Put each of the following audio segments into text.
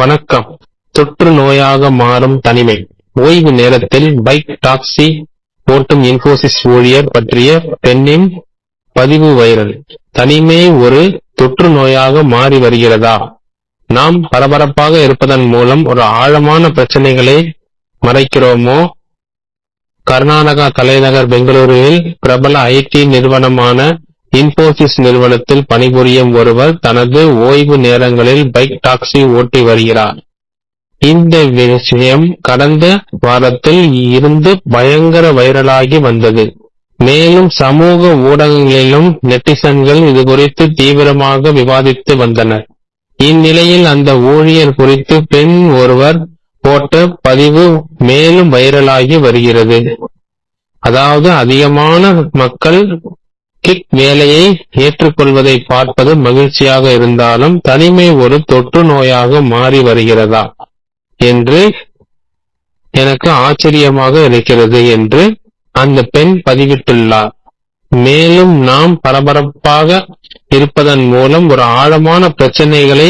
வணக்கம். தொற்று நோயாக மாறும் தனிமை. ஓய்வு நேரத்தில் பைக் டாக்ஸி ஓட்டும் இன்போசிஸ் ஊழியர் பற்றிய பெண்ணின் பதிவு வைரல். தனிமை ஒரு தொற்று நோயாக மாறி வருகிறதா? நாம் பரபரப்பாக இருப்பதன் மூலம் ஒரு ஆழமான பிரச்சனைகளை மறைக்கிறோமோ? கர்நாடகா தலைநகர் பெங்களூருவில் பிரபல ஐடி நிறுவனமான இன்போசிஸ் நிறுவனத்தில் பணிபுரியும் ஒருவர் தனது ஓய்வு நேரங்களில் பைக் டாக்ஸி ஓட்டி வருகிறார். இந்த விஷயம் கடந்த வாரத்தில் இருந்து பயங்கர வைரலாகி வந்தது. மேலும் சமூக ஊடகங்களிலும் நெட்டிசன்கள் இது குறித்து தீவிரமாக விவாதித்து வந்தனர். இந்நிலையில் அந்த ஊழியர் குறித்து பெண் ஒருவர் போட்ட பதிவு மேலும் வைரலாகி வருகிறது. அதாவது அதிகமான மக்கள் கிக் வேலையை ஏற்றுக்கொள்வதை பார்ப்பது மகிழ்ச்சியாக இருந்தாலும் தனிமை ஒரு தொற்று நோயாக மாறி வருகிறதா என்று எனக்கு ஆச்சரியமாக இருக்கிறது என்று அந்த பெண் பதிவிட்டுள்ளார். மேலும் நாம் பரபரப்பாக இருப்பதன் மூலம் ஒரு ஆழமான பிரச்சனைகளை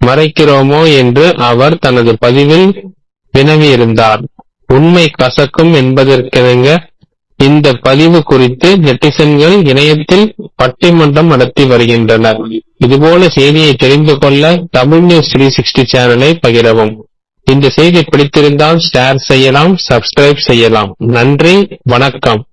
மறைக்கிறோமோ என்று அவர் தனது பதிவில் வினவியிருந்தார். உண்மை கசக்கும் என்பதற்கிணங்க இந்த பதிவு குறித்து நெட்டிசன்கள் இணையத்தில் பட்டிமன்றம் நடத்தி வருகின்றனர். இதுபோல செய்தியை தெரிந்து கொள்ள தமிழ் நியூஸ் த்ரீ சிக்ஸ்டி சேனலை பகிரவும். இந்த செய்தி பிடித்திருந்தால் ஷேர் செய்யலாம் சப்ஸ்கிரைப் செய்யலாம். நன்றி வணக்கம்.